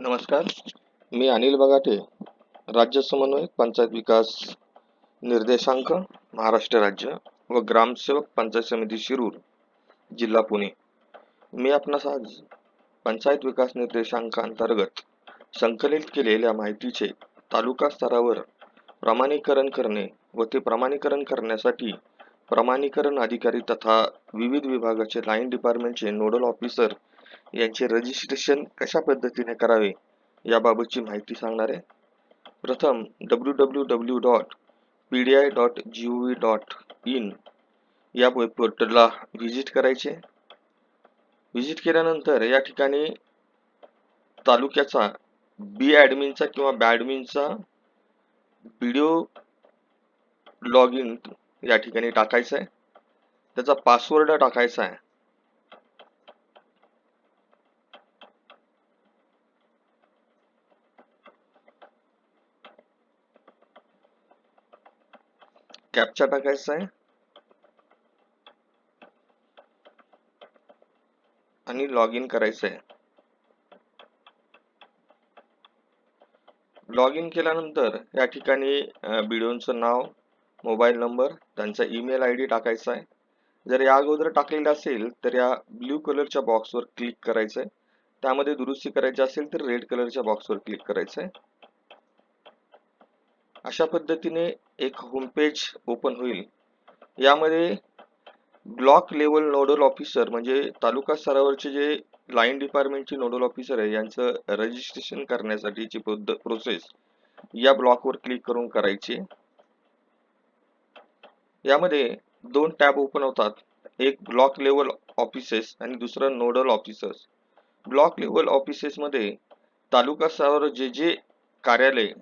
नमस्कार. मी अनिल बगाटे राज्य समन्वयक पंचायत विकास निर्देशांक महाराष्ट्र राज्य व ग्रामसेवक पंचायत समिती शिरूर जिल्हा पुणे. मी आपणास आज पंचायत विकास निर्देशांकांतर्गत संकलित केलेल्या माहितीचे तालुका स्तरावर प्रमाणीकरण करणे व ते प्रमाणीकरण करण्यासाठी प्रमाणीकरण अधिकारी तथा विविध विभागाचे लाईन डिपार्टमेंटचे नोडल ऑफिसर यांचे रजिस्ट्रेशन कशा पद्धतीने करावे याबाबतची माहिती सांगणार आहे. प्रथम W W W dot P D I dot G O V dot in या वेब पोर्टलला व्हिजिट करायचे. व्हिजिट केल्यानंतर या ठिकाणी तालुक्याचा बी ॲडमिनचा किंवा बॅडमिनचा व्हिडिओ लॉग इन या ठिकाणी टाकायचा आहे. त्याचा पासवर्ड टाकायचा आहे. कॅप्चा टाकायचा आहे आणि लॉग इन करायचं आहे लॉग इन केल्यानंतर या ठिकाणी व्हिडिओचं नाव मोबाईल नंबर त्यांचा ईमेल आय डी टाकायचा आहे. जर या अगोदर टाकलेलं असेल तर या ब्ल्यू कलरच्या बॉक्सवर क्लिक करायचं आहे त्यामध्ये दुरुस्ती करायची असेल तर रेड कलरच्या बॉक्सवर क्लिक करायचं आहे अशा पद्धतीने एक होमपेज ओपन होईल. यामध्ये ब्लॉक लेवल नोडल ऑफिसर म्हणजे तालुका स्तरावरचे जे लाईन डिपार्टमेंटचे नोडल ऑफिसर आहे यांचं रजिस्ट्रेशन करण्यासाठीची प्रोसेस या ब्लॉकवर क्लिक करून करायची. यामध्ये दोन टॅब ओपन होतात. एक ब्लॉक लेवल ऑफिसेस आणि दुसरं nodal officers block level offices मध्ये तालुका स्तरावर जे जे कार्यालय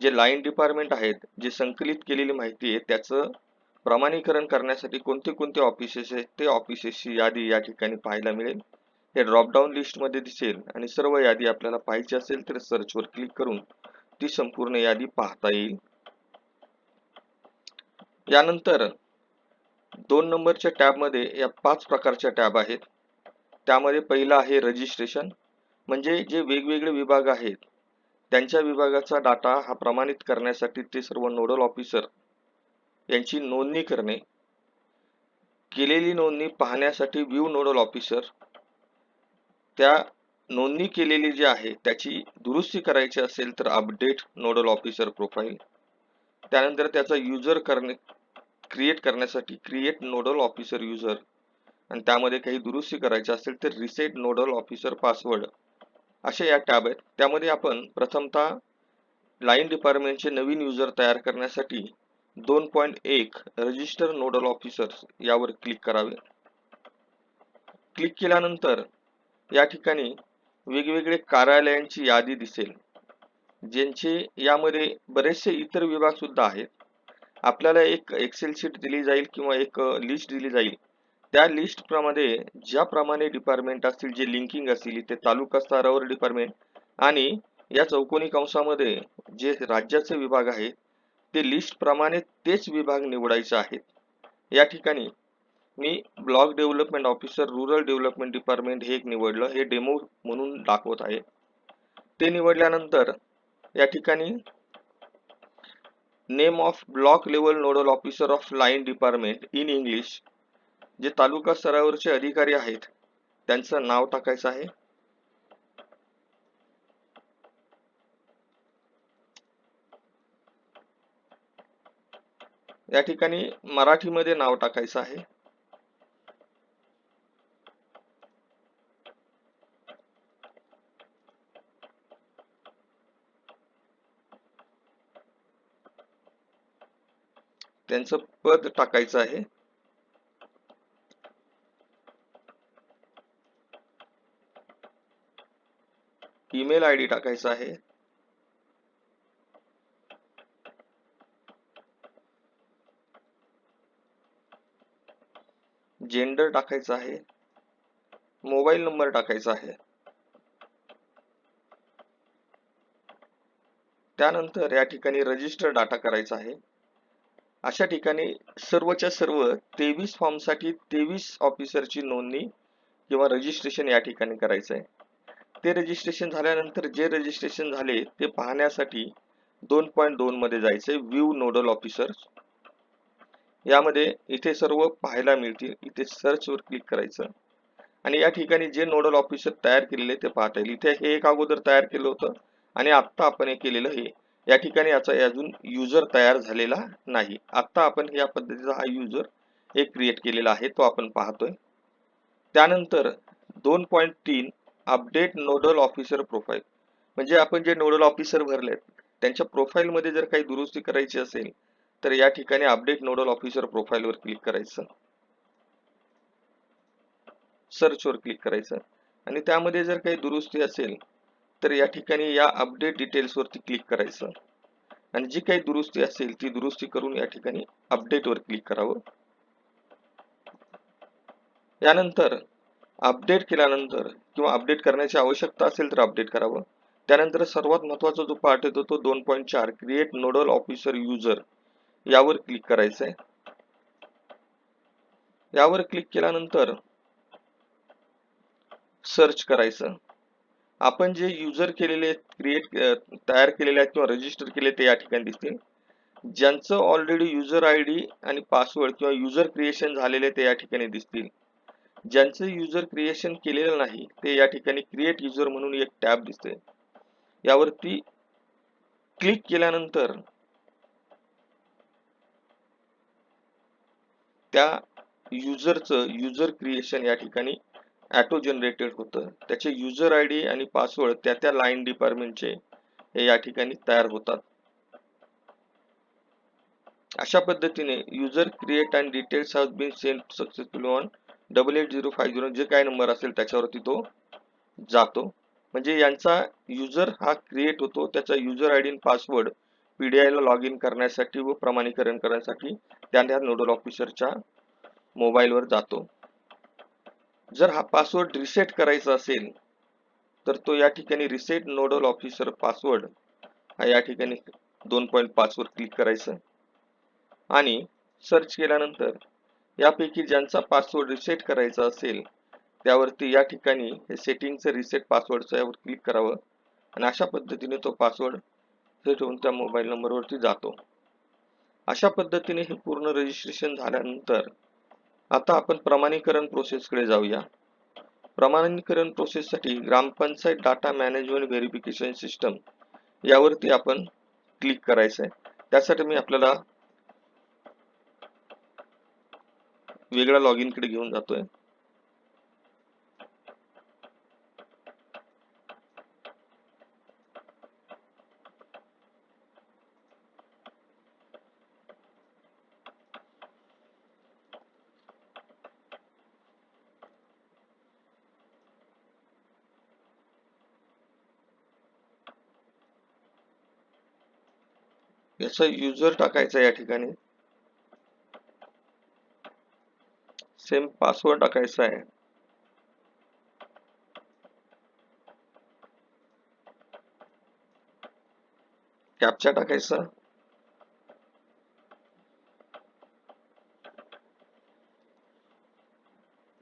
जे लाईन डिपार्टमेंट आहेत जे संकलित केलेली माहिती आहे त्याचं प्रमाणीकरण करण्यासाठी कोणते कोणते ऑफिसेस आहेत ते ऑफिसेसची यादी या ठिकाणी पाहायला मिळेल. हे ड्रॉपडाऊन लिस्टमध्ये दिसेल आणि सर्व यादी आपल्याला पाहायची असेल तर सर्चवर क्लिक करून ती संपूर्ण यादी पाहता येईल. यानंतर दोन नंबरच्या टॅबमध्ये या पाच प्रकारच्या टॅब आहेत. त्यामध्ये पहिला आहे रजिस्ट्रेशन म्हणजे जे वेगवेगळे विभाग आहेत त्यांच्या विभागाचा डाटा हा प्रमाणित करण्यासाठी ते सर्व नोडल ऑफिसर यांची नोंदणी करणे केलेली नोंदणी पाहण्यासाठी व्ह्यू नोडल ऑफिसर त्या नोंदणी केलेली जी आहे त्याची दुरुस्ती करायची असेल तर अपडेट नोडल ऑफिसर प्रोफाईल त्यानंतर त्याचा युजर करणे क्रिएट करण्यासाठी क्रिएट नोडल ऑफिसर युजर आणि त्यामध्ये काही दुरुस्ती करायची असेल तर रिसेट नोडल ऑफिसर पासवर्ड असे या टॅब आहेत. त्यामध्ये आपण प्रथमतः लाईन डिपार्टमेंटचे नवीन युजर तयार करण्यासाठी दोन पॉईंट एक रजिस्टर नोडल ऑफिसर्स यावर क्लिक करावे. क्लिक केल्यानंतर या ठिकाणी वेगवेगळे कार्यालयांची यादी दिसेल ज्यांचे यामध्ये बरेचसे इतर विभाग सुद्धा आहेत. आपल्याला एक एक्सेल शीट दिली जाईल किंवा एक लिस्ट दिली जाईल. त्या लिस्ट प्रमाणे ज्याप्रमाणे डिपार्टमेंट असतील जे लिंकिंग असतील ते तालुका स्तरावर डिपार्टमेंट आणि या चौकोनी कंसामध्ये जे राज्याचे विभाग आहेत ते लिस्ट प्रमाणे तेच विभाग निवडायचे आहेत. या ठिकाणी मी block development officer rural development department हे एक निवडलं हे डेमो म्हणून दाखवत आहे. ते निवडल्यानंतर या ठिकाणी name of block level nodal officer of line department in English जे तालुका स्तरावरचे अधिकारी आहेत त्यांचं नाव टाकायचं आहे. या ठिकाणी मराठीमध्ये नाव टाकायचं आहे. त्यांचं पद टाकायचं आहे. ईमेल आय डी टाकायचा आहे. जेंडर टाकायचा आहे. मोबाईल नंबर टाकायचा आहे. त्यानंतर या ठिकाणी रजिस्टर डाटा करायचा आहे. अशा ठिकाणी सर्वच्या सर्व तेवीस फॉर्मसाठी तेवीस ऑफिसरची नोंदणी किंवा रजिस्ट्रेशन या ठिकाणी करायचं आहे ते रजिस्ट्रेशन झाल्यानंतर जे रजिस्ट्रेशन झाले ते पाहण्यासाठी दोन पॉईंट दोन मध्ये जायचंय व्ह्यू नोडल ऑफिसर यामध्ये इथे सर्व पाहायला मिळतील. इथे सर्च वर क्लिक करायचं. आणि या ठिकाणी जे नोडल ऑफिसर तयार केलेले ते पाहता येईल. इथे हे एक अगोदर तयार केलं होतं आणि आत्ता आपण हे केलेलं हे. या ठिकाणी याचा अजून युजर तयार झालेला नाही. आत्ता आपण या पद्धतीचा हा युजर एक क्रिएट केलेला आहे तो आपण पाहतोय. त्यानंतर दोन पॉईंट तीन अपडेट नोडल ऑफिसर प्रोफाईल म्हणजे आपण जे नोडल ऑफिसर भरलेत त्यांच्या प्रोफाईलमध्ये जर काही दुरुस्ती करायची असेल तर या ठिकाणी अपडेट नोडल ऑफिसर प्रोफाईलवर क्लिक करायचं. सर्च वर क्लिक करायचं. आणि त्यामध्ये जर काही दुरुस्ती असेल तर या ठिकाणी या अपडेट डिटेल्सवरती क्लिक करायचं. आणि जी काही दुरुस्ती असेल ती दुरुस्ती करून या ठिकाणी अपडेट वर क्लिक करावं. यानंतर अपडेट केल्यानंतर किंवा अपडेट करण्याची आवश्यकता असेल तर अपडेट करावं. त्यानंतर सर्वात महत्त्वाचा जो पार्ट येतो तो दोन पॉईंट चार क्रिएट नोडल ऑफिसर युजर यावर क्लिक करायचं आहे. यावर क्लिक केल्यानंतर सर्च करायचं. आपण जे युजर केलेले क्रिएट तयार केलेले आहेत किंवा रजिस्टर केले ते या ठिकाणी दिसतील. ज्यांचं ऑलरेडी युजर आय डी आणि पासवर्ड किंवा युजर क्रिएशन झालेले ते या ठिकाणी दिसतील. ज्यांचं युजर क्रिएशन केलेलं नाही ते या ठिकाणी क्रिएट युजर म्हणून एक टॅब दिसते यावरती क्लिक केल्यानंतर त्या युजरचं युजर क्रिएशन या ठिकाणी ऍटो जनरेटेड होतं. त्याचे युजर आय डी आणि पासवर्ड त्या त्या लाईन डिपार्टमेंटचे हे या ठिकाणी तयार होतात. अशा पद्धतीने user create and details have been send successful on double eight zero five zero जे काय नंबर असेल त्याच्यावरती तो जातो. म्हणजे यांचा युजर हा क्रिएट होतो. त्याचा युजर आय डी आणि पासवर्ड डी आयला लॉग इन करण्यासाठी व प्रमाणीकरण करण्यासाठी त्या त्या नोडल ऑफिसरच्या मोबाईलवर जातो. जर हा पासवर्ड रिसेट करायचा असेल तर तो या ठिकाणी रिसेट नोडल ऑफिसर पासवर्ड हा या ठिकाणी दोन पॉईंट पाचवर क्लिक करायचं. आणि सर्च केल्यानंतर यापैकी ज्यांचा पासवर्ड रिसेट करायचा असेल त्यावरती या ठिकाणी हे सेटिंगचं रिसेट पासवर्डचं यावर क्लिक करावं. आणि अशा पद्धतीने तो पासवर्ड सेट होऊन त्या मोबाईल नंबरवरती जातो. अशा पद्धतीने हे पूर्ण रजिस्ट्रेशन झाल्यानंतर आता आपण प्रमाणीकरण प्रोसेसकडे जाऊया. प्रमाणीकरण प्रोसेससाठी ग्रामपंचायत डाटा मॅनेजमेंट व्हेरिफिकेशन सिस्टम यावरती आपण क्लिक करायचं आहे त्यासाठी मी आपल्याला वेगळ्या लॉग इनकडे घेऊन जातोय. याचा युजर टाकायचा या ठिकाणी. सेम पासवर्ड टाकायचा आहे. कॅप्चा टाकायचा.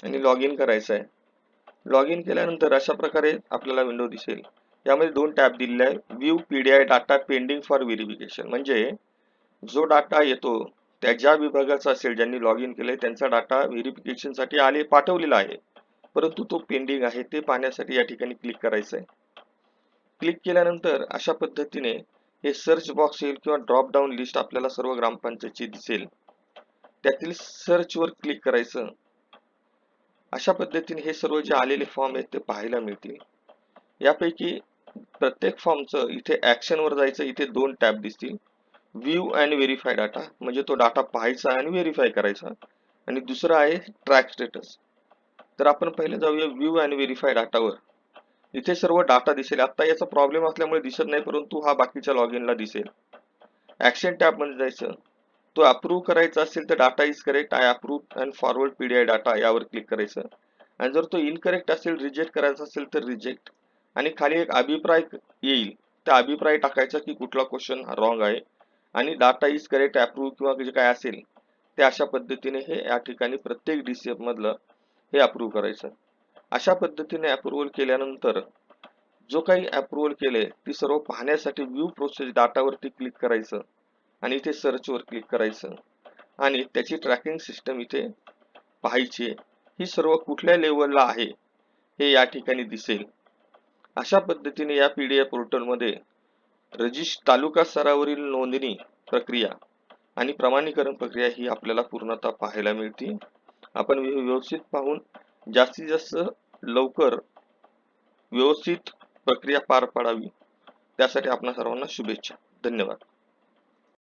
आणि लॉग इन करायचं आहे. लॉग इन केल्यानंतर अशा प्रकारे आपल्याला विंडो दिसेल. यामध्ये दोन टॅब दिलेले आहे. View PDI data pending for verification म्हणजे जो डाटा येतो त्या ज्या विभागाचा असेल ज्यांनी लॉग इन केले त्यांचा डाटा व्हेरिफिकेशनसाठी आले पाठवलेला आहे. परंतु तो पेंडिंग आहे ते पाहण्यासाठी या ठिकाणी क्लिक करायचं आहे क्लिक केल्यानंतर अशा पद्धतीने हे सर्च बॉक्स येईल किंवा ड्रॉप डाऊन लिस्ट आपल्याला सर्व ग्रामपंचायतची दिसेल. त्यातील सर्च वर क्लिक करायचं. अशा पद्धतीने हे सर्व जे आलेले फॉर्म आहेत ते पाहायला मिळतील. यापैकी प्रत्येक फॉर्मचं इथे ऍक्शन वर जायचं इथे दोन टॅब दिसतील. व्ह्यू अँड व्हेरीफाय डाटा म्हणजे तो डाटा पाहायचा आणि व्हेरीफाय करायचा. आणि दुसरा आहे ट्रॅक स्टेटस तर आपण पहिले जाऊया व्ह्यू अँड व्हेरीफाय डाटावर इथे सर्व डाटा दिसेल. आता याचा प्रॉब्लेम असल्यामुळे दिसत नाही परंतु हा बाकीच्या लॉग इनला दिसेल. ऍक्शन टॅबमध्ये जायचं. तो अप्रूव्ह करायचा असेल तर data is correct I approve and forward PDI data यावर क्लिक करायचं. आणि जर तो इनकरेक्ट असेल रिजेक्ट करायचा असेल तर रिजेक्ट आणि खाली एक अभिप्राय येईल. त्या अभिप्राय टाकायचा की कुठला क्वेश्चन रॉंग आहे. आणि डाटा इज करेक्ट अप्रूव्ह किंवा जे काय असेल ते अशा पद्धतीने हे या ठिकाणी प्रत्येक डीसीएफ मधलं हे अप्रूव्ह करायचं. अशा पद्धतीने अप्रुव्हल केल्यानंतर जो काही अप्रुव्हल केले ती सर्व पाहण्यासाठी व्ह्यू प्रोसेस डाटावरती क्लिक करायचं आणि इथे सर्चवर क्लिक करायचं. आणि त्याची ट्रॅकिंग सिस्टम इथे पाहायची ही सर्व कुठल्या लेवलला आहे हे या ठिकाणी दिसेल. अशा पद्धतीने या पी डी एफ पोर्टलमध्ये रजिस्ट तालुका स्तरावरील नोंदणी प्रक्रिया आणि प्रमाणीकरण प्रक्रिया ही आपल्याला पूर्णतः पाहायला मिळते आपण व्यवस्थित पाहून जास्तीत जास्त लवकर व्यवस्थित प्रक्रिया पार पाडावी. त्यासाठी आपणा सर्वांना शुभेच्छा. धन्यवाद.